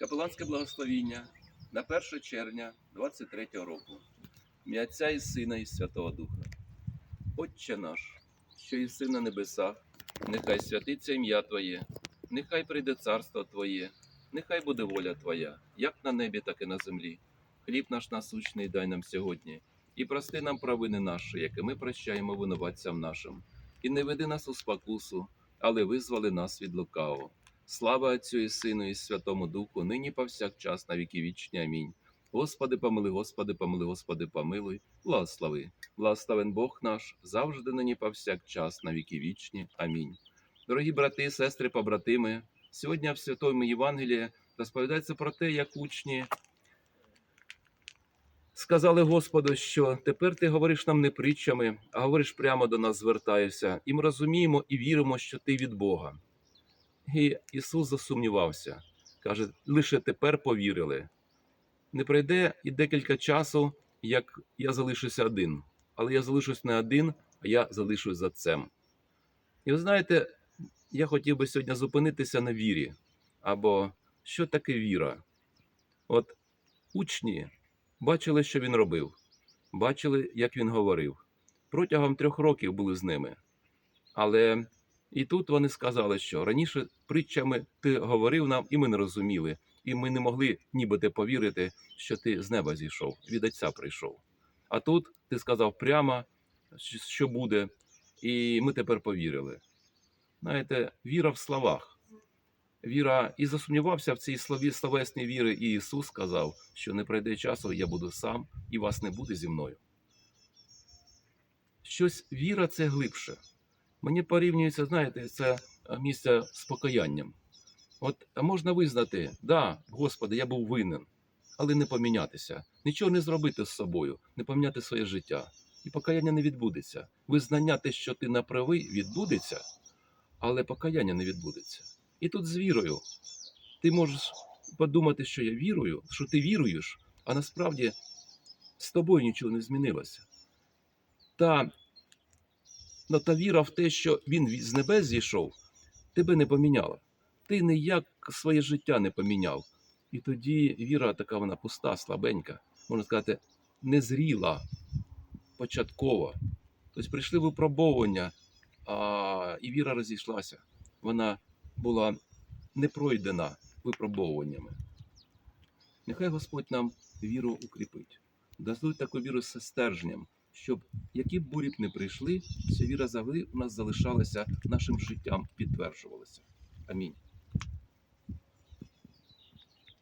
Капеланське благословіння на 1 червня 23 року. Ім'я Отця і Сина і Святого Духа. Отче наш, що єси на небесах, нехай святиться ім'я Твоє, нехай прийде царство Твоє, нехай буде воля Твоя, як на небі, так і на землі. Хліб наш насущний дай нам сьогодні, і прости нам провини наші, які ми прощаємо винуватцям нашим. І не веди нас у спокусу, але визвали нас від лукавого. Слава Отцю і Сину, і Святому Духу, нині повсякчас на віки вічні. Амінь. Господи, помили, Господи, помили, Господи, помилуй, благослови. Благословен Бог наш, завжди нині повсякчас на віки вічні. Амінь. Дорогі брати, сестри, побратими, сьогодні в Святому Євангелії розповідається про те, як учні сказали Господу, що тепер ти говориш нам не притчами, а говориш прямо до нас звертаєшся, і ми розуміємо і віримо, що ти від Бога. І Ісус засумнівався, каже, лише тепер повірили. Не пройде і декілька часу, як я залишуся один, але я залишусь не один, а я залишусь за цим. І ви знаєте, я хотів би сьогодні зупинитися на вірі. Або що таке віра? От учні бачили, що він робив, бачили, як він говорив. Протягом трьох років були з ними. Але і тут вони сказали, що раніше притчами ти говорив нам, і ми не розуміли, і ми не могли нібито повірити, що ти з неба зійшов, від отця прийшов. А тут ти сказав прямо, що буде, і ми тепер повірили. Знаєте, віра в словах. Віра і засумнівався в цій слові словесній віри, і Ісус сказав, що не пройде часу, я буду сам, і вас не буде зі мною. Щось віра це глибше. Мені порівнюється, знаєте, це е, місце з покаянням. От можна визнати, да, Господи, я був винен, але не помінятися, нічого не зробити з собою, не поміняти своє життя. І покаяння не відбудеться. Визнання те, що ти направий, відбудеться, але покаяння не відбудеться. І тут з вірою. Ти можеш подумати, що я вірую, що ти віруєш, а насправді з тобою нічого не змінилося. Та, ну, та віра в те, що він з небес зійшов, тебе не поміняла. Ти ніяк своє життя не поміняв. І тоді віра така вона пуста, слабенька, можна сказати, незріла, початкова. Тобто прийшли випробовування, а, і віра розійшлася. Вона була не пройдена випробовуваннями. Нехай Господь нам віру укріпить. Даздуй таку віру з стержнем, щоб які б бурі б не прийшли, ця віра завжди у нас залишалася нашим життям, підтверджувалася. Амінь.